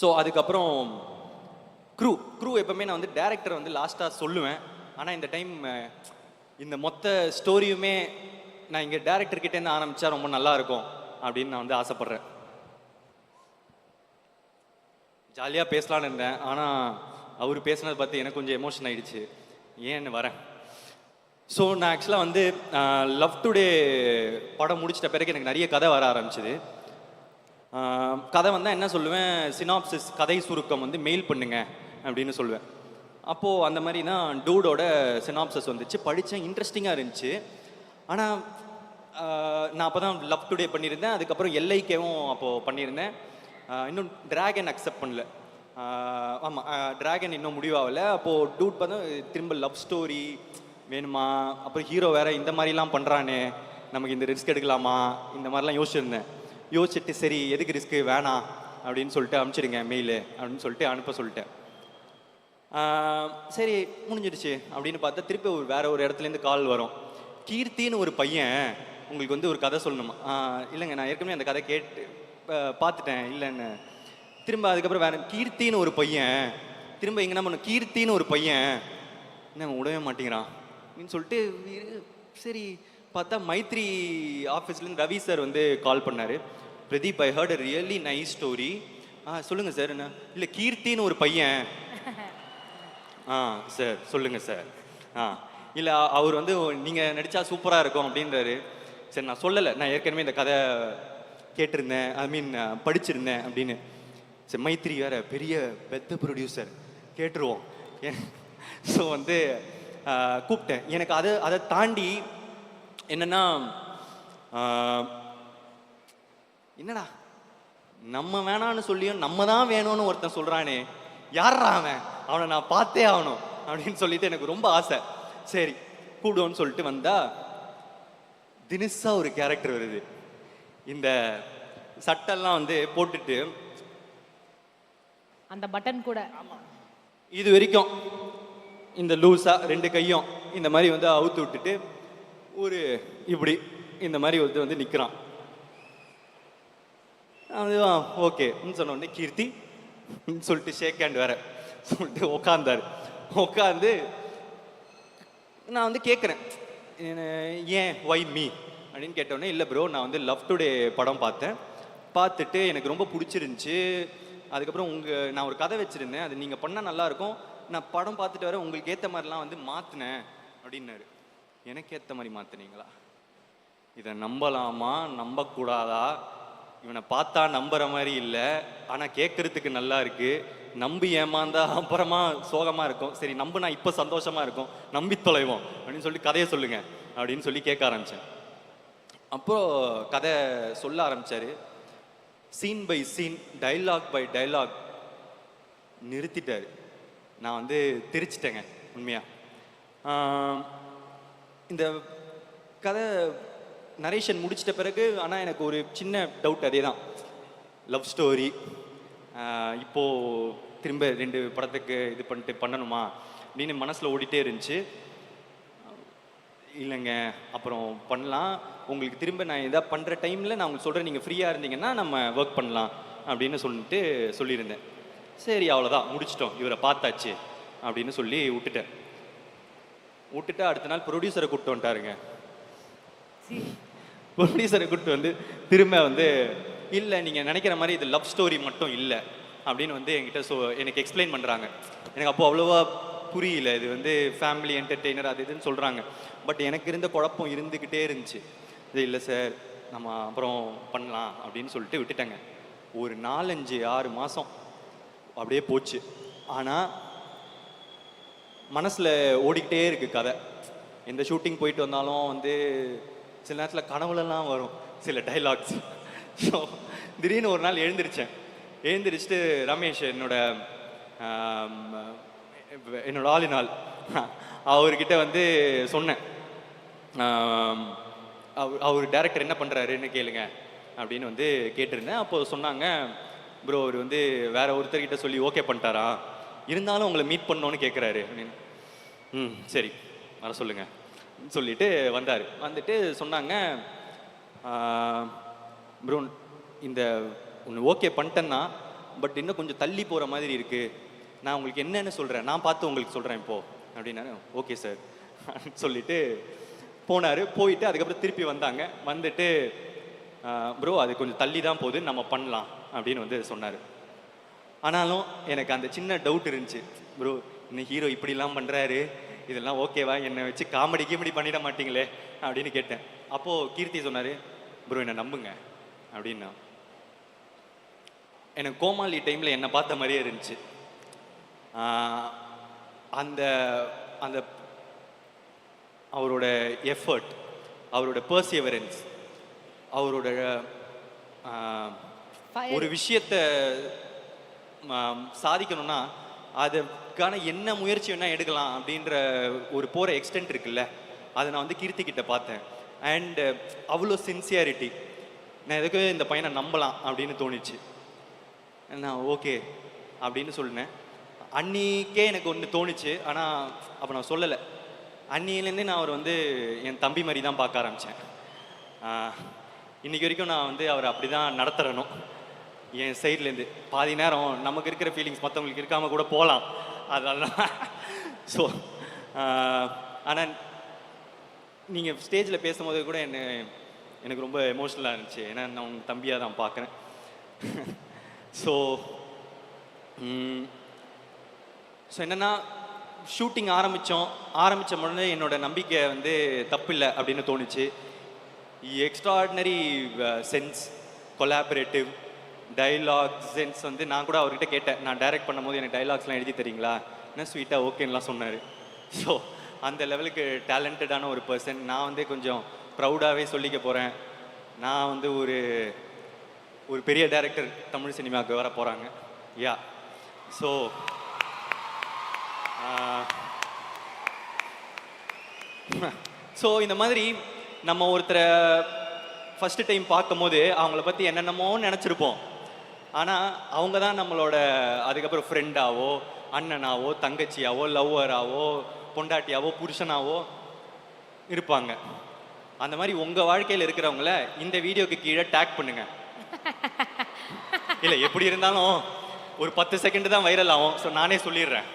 So அதுக்கப்புறம் crew crew எப்பவுமே நான் வந்து டேரக்டர் வந்து லாஸ்ட்டாக சொல்லுவேன். ஆனால் இந்த டைம் இந்த மொத்த ஸ்டோரியுமே நான் இங்கே டேரக்டர்கிட்டேருந்து ஆரம்பித்தா ரொம்ப நல்லா இருக்கும் அப்படின்னு நான் வந்து ஆசைப்பட்றேன். ஜாலியாக பேசலான்னு இருந்தேன். ஆனால் அவர் பேசுனதை பார்த்து எனக்கு கொஞ்சம் எமோஷன் ஆகிடுச்சு ஏன்னு வரேன்? ஸோ நான் ஆக்சுவலாக வந்து லவ் டுடே படம் முடிச்சிட்ட பிறகு எனக்கு நிறைய கதை வர ஆரம்பிச்சிது. கதை வந்தால் என்ன சொல்லுவேன்? சினாப்சிஸ் கதை சுருக்கம் வந்து மெயில் பண்ணுங்க அப்படின்னு சொல்லுவேன். அப்போது அந்த மாதிரி தான் டூடோட சினாப்சஸ் வந்துச்சு. படித்தேன் இன்ட்ரெஸ்டிங்காக இருந்துச்சு. ஆனால் நான் அப்போ தான் லவ் டுடே பண்ணியிருந்தேன். அதுக்கப்புறம் எல்ஐகேவும் அப்போது பண்ணியிருந்தேன். இன்னும் டிராகன் அக்செப்ட் பண்ணல. ஆமாம் டிராகன் இன்னும் முடிவாகல. அப்போது டூட் பார்த்தா திரும்ப லவ் ஸ்டோரி வேணுமா? அப்புறம் ஹீரோ வேற இந்த மாதிரிலாம் பண்ணுறானே நமக்கு இந்த ரிஸ்க் எடுக்கலாமா? இந்த மாதிரிலாம் யோசிச்சிருந்தேன். யோசிச்சுட்டு சரி எதுக்கு ரிஸ்க்கு வேணாம் அப்படின்னு சொல்லிட்டு அனுப்பிச்சிடுங்க மெயிலு அப்படின்னு சொல்லிட்டு அனுப்ப சொல்லிட்டேன். சரி முடிஞ்சிடுச்சு அப்படின்னு பார்த்தா திருப்பி ஒரு வேற ஒரு இடத்துலேருந்து கால் வரும். கீர்த்தின்னு ஒரு பையன் உங்களுக்கு வந்து ஒரு கதை சொல்லணுமா? இல்லைங்க நான் ஏற்கனவே அந்த கதை கேட்டு பார்த்துட்டேன் இல்லைன்னு. திரும்ப அதுக்கப்புறம் வேற கீர்த்தின்னு ஒரு பையன் திரும்ப இங்கே என்ன பண்ணும்? கீர்த்தின்னு ஒரு பையன் என்ன விடவே மாட்டேங்கிறான் அப்படின்னு சொல்லிட்டு சரி பார்த்தா மைத்ரி ஆஃபீஸ்லேருந்து ரவி சார் வந்து கால் பண்ணார். Pradeep I heard a really nice story ஆ சொல்லுங்கள் சார் என்ன? இல்லை கீர்த்தின்னு ஒரு பையன். ஆ சார் சொல்லுங்கள் சார். ஆ இல்லை அவர் வந்து நீங்கள் நடித்தா சூப்பராக இருக்கும் அப்படின்றாரு. சரி நான் சொல்லலை நான் ஏற்கனவே இந்த கதை கேட்டிருந்தேன் ஐ மீன் படிச்சிருந்தேன் அப்படின்னு. சரி மைத்ரி வேற பெரிய பெத்த ப்ரொடியூசர் கேட்டுருவோம். ஸோ வந்து கூப்பிட்டேன். எனக்கு அதை அதை தாண்டி என்னன்னா என்னடா? நம்ம வேணான்னு சொல்லியும் நம்ம தான் வேணும்னு ஒருத்தன் சொல்றானே. யார்ரா அவன்? அவனை நான் பார்த்தே ஆகணும் அப்படின்னு சொல்லிட்டு எனக்கு ரொம்ப ஆசை. சரி கூடுவோன்னு சொல்லிட்டு வந்தா தினுசா ஒரு கேரக்டர் வருது. இந்த சட்டெல்லாம் வந்து போட்டுட்டு அந்த பட்டன் கூட. இது வரைக்கும் இந்த லூஸா ரெண்டு கையும் இந்த மாதிரி வந்து அவுத்து விட்டுட்டு ஒரு இப்படி இந்த மாதிரி ஒருத்தர் வந்து நிற்கிறான் அதுதான் ஓகே சொன்ன உடனே கீர்த்தி சொல்லிட்டு ஷேக் ஹேண்ட் வேற சொல்லிட்டு உக்காந்தார். உட்காந்து நான் வந்து கேட்குறேன் ஏன் ஒய் மீ அப்படின்னு கேட்டோடனே இல்லை ப்ரோ நான் வந்து லவ் டுடே படம் பார்த்தேன். பார்த்துட்டு எனக்கு ரொம்ப பிடிச்சிருந்துச்சி. அதுக்கப்புறம் உங்கள் நான் ஒரு கதை வச்சுருந்தேன். அது நீங்கள் பண்ணால் நல்லாயிருக்கும் நான் படம் பார்த்துட்டு வர உங்களுக்கு ஏற்ற மாதிரிலாம் வந்து மாற்றினேன் அப்படின்னாரு. எனக்கு ஏற்ற மாதிரி மாற்றினீங்களா இதை நம்பலாமா? நம்பக்கூடாதா? இவனை பார்த்தா நம்புகிற மாதிரி இல்லை. ஆனால் கேட்கறதுக்கு நல்லா இருக்கு. நம்பி ஏமாந்தா அப்புறமா சோகமாக இருக்கும். சரி நம்புனா இப்போ சந்தோஷமாக இருக்கும். நம்பி தொலைவோம். அப்படின்னு சொல்லி கதையை சொல்லுங்க. அப்படின்னு சொல்லி கேட்க ஆரம்பித்தேன் அப்போ கதை சொல்ல ஆரம்பிச்சாரு. Scene by scene dialogue by dialogue நிறுத்திட்டார். நான் வந்து திரிச்சிட்டேங்க உண்மையாக இந்த கதை நரேஷன் முடிச்சிட்ட பிறகு ஆனால் எனக்கு ஒரு சின்ன டவுட் அதே தான் லவ் ஸ்டோரி இப்போது திரும்ப ரெண்டு படத்துக்கு இது பண்ணிட்டு பண்ணணுமா அப்படின்னு மனசில் ஓடிட்டே இருந்துச்சு. இல்லைங்க அப்புறம் பண்ணலாம். உங்களுக்கு திரும்ப நான் எதாவது பண்ணுற டைமில் நான் உங்களுக்கு சொல்கிறேன் நீங்கள் ஃப்ரீயாக இருந்தீங்கன்னா நம்ம ஒர்க் பண்ணலாம் அப்படின்னு சொல்லிட்டு சொல்லியிருந்தேன். சரி அவ்வளோதான் முடிச்சிட்டோம். இவரை பார்த்தாச்சு அப்படின்னு சொல்லி விட்டுட்டேன். விட்டுட்டு அடுத்த நாள் ப்ரொடியூசரை கூப்பிட்டு வந்துட்டாருங்க. ப்ரொடியூசரை கூப்பிட்டு வந்து திரும்ப வந்து இல்லை நீங்கள் நினைக்கிற மாதிரி இது லவ் ஸ்டோரி மட்டும் இல்லை. அப்படின்னு வந்து என்கிட்ட ஸோ எனக்கு எக்ஸ்பிளைன் பண்ணுறாங்க எனக்கு அப்போ அவ்வளோவா புரியல. இது வந்து ஃபேமிலி என்டர்டெய்னர் அது இதுன்னு சொல்கிறாங்க பட் எனக்கு இருந்த குழப்பம் இருந்துக்கிட்டே இருந்துச்சு. இது இல்லை சார். நம்ம அப்புறம் பண்ணலாம். அப்படின்னு சொல்லிட்டு விட்டுட்டேங்க. ஒரு நாலஞ்சு ஆறு மாதம் அப்படியே போச்சு. ஆனால் மனசில் ஓடிக்கிட்டே இருக்குது கதை. எந்த ஷூட்டிங் போயிட்டு வந்தாலும் வந்து சில நேரத்தில் கனவுலலாம் வரும் சில டைலாக்ஸ் ஸோ திடீர்னு ஒரு நாள் எழுந்திரிச்சேன். எழுந்திரிச்சிட்டு ரமேஷ் என்னோட என்னோட ஆளினால் அவர்கிட்ட வந்து சொன்னேன். அவர் அவர் டேரக்டர் என்ன பண்ணுறாருன்னு கேளுங்க அப்படின்னு வந்து கேட்டிருந்தேன். அப்போது சொன்னாங்க ப்ரோ அவர் வந்து வேற ஒருத்தர்கிட்ட சொல்லி ஓகே பண்ணிட்டாரா? இருந்தாலும் உங்களை மீட் பண்ணோன்னு கேட்குறாரு அப்படின்னு ம் சரி. வர சொல்லுங்க. சொல்லிட்டு வந்தார். வந்துட்டு சொன்னாங்க ப்ரோ இந்த ஒன்று ஓகே பண்ணிட்டேன்னா பட் இன்னும் கொஞ்சம் தள்ளி போகிற மாதிரி இருக்குது நான் உங்களுக்கு என்னன்னு சொல்கிறேன் நான் பார்த்து உங்களுக்கு சொல்கிறேன் இப்போது அப்படின்னாரு. ஓகே சார் சொல்லிட்டு போனார். போயிட்டு அதுக்கப்புறம் திருப்பி வந்தாங்க. வந்துட்டு ப்ரோ அது கொஞ்சம் தள்ளி தான் போகுது. நம்ம பண்ணலாம். அப்படின்னு வந்து சொன்னார். ஆனாலும் எனக்கு அந்த சின்ன டவுட் இருந்துச்சு. ப்ரோ இந்த ஹீரோ இப்படிலாம் பண்ணுறாரு இதெல்லாம் ஓகேவா என்னை வச்சு காமெடி கீமெடி பண்ணிட மாட்டீங்களே? அப்படின்னு கேட்டேன். அப்போது கீர்த்தி சொன்னார் ப்ரோ என்னை நம்புங்க. அப்படின்னா எனக்கு கோமாளி டைமில் என்னை பார்த்த மாதிரியே இருந்துச்சு. அந்த அந்த அவரோட எஃபர்ட் அவரோட பர்சியவரன்ஸ் அவரோட. ஒரு விஷயத்த சாதிக்கணும்னா அதுக்கான என்ன முயற்சி வேணால் எடுக்கலாம் அப்படின்ற ஒரு போகிற எக்ஸ்டென்ட் இருக்குல்ல அதை நான் வந்து கீர்த்தி பார்த்தேன். அண்டு அவ்வளோ சின்சியாரிட்டி நான் எதுக்கு இந்த பையனை நம்பலாம் அப்படின்னு தோணுச்சு. நான் ஓகே அப்படின்னு சொன்னேன் அன்னிக்கே எனக்கு ஒன்று தோணுச்சு ஆனால் அப்போ நான் சொல்லலை. அன்னியிலேருந்தே நான் அவர் வந்து என் தம்பி மாதிரி தான் பார்க்க ஆரம்பித்தேன் இன்றைக்கி வரைக்கும் நான் வந்து அவரை அப்படி தான் நடத்துறணும் என் சைட்லேருந்து. பாதி நேரம் நமக்கு இருக்கிற ஃபீலிங்ஸ் மற்றவங்களுக்கு இருக்காமல் கூட போகலாம். அதெல்லாம் ஸோ ஆனால் நீங்கள் ஸ்டேஜில் பேசும்போது கூட என்ன எனக்கு ரொம்ப எமோஷ்னலாக இருந்துச்சு. ஏன்னா நான் உங்கள் தம்பியாக தான் பார்க்குறேன். ஸோ ஸோ என்னென்னா ஷூட்டிங் ஆரம்பித்தோம் ஆரம்பித்த உடனே என்னோட நம்பிக்கை வந்து தப்பில்லை அப்படின்னு தோணுச்சு. Extraordinary sense collaborative dialogues sense வந்து நான் கூட அவர்கிட்ட கேட்டேன். நான் டைரக்ட் பண்ணும்போது எனக்கு டைலாக்ஸ்லாம் எழுதி தரீங்களா? என்ன ஸ்வீட்டாக ஓகேன்னுலாம் சொன்னார். ஸோ அந்த லெவலுக்கு டேலண்டடான ஒரு பர்சன் நான் வந்து கொஞ்சம் ப்ரௌடாகவே சொல்லிக்க போகிறேன் நான் வந்து ஒரு ஒரு பெரிய டைரக்டர் தமிழ் சினிமாவுக்கு வர போகிறாங்க யா ஸோ ஸோ இந்த மாதிரி நம்ம ஒருத்தரை ஃபஸ்ட்டு டைம் பார்க்கும்போது அவங்கள பற்றி என்னென்னமோ நினச்சிருப்போம். ஆனால் அவங்க தான் நம்மளோட அதுக்கப்புறம் ஃப்ரெண்டாவோ அண்ணனாவோ தங்கச்சியாவோ லவ்வராவோ பொண்டாட்டியாவோ புருஷனாவோ இருப்பாங்க. அந்த மாதிரி உங்கள் வாழ்க்கையில் இருக்கிறவங்கள இந்த வீடியோக்கு கீழே டேக் பண்ணுங்க. இல்லை எப்படி இருந்தாலும் ஒரு பத்து செகண்ட் தான் வைரல் ஆகும். ஸோ நானே சொல்லிடுறேன்.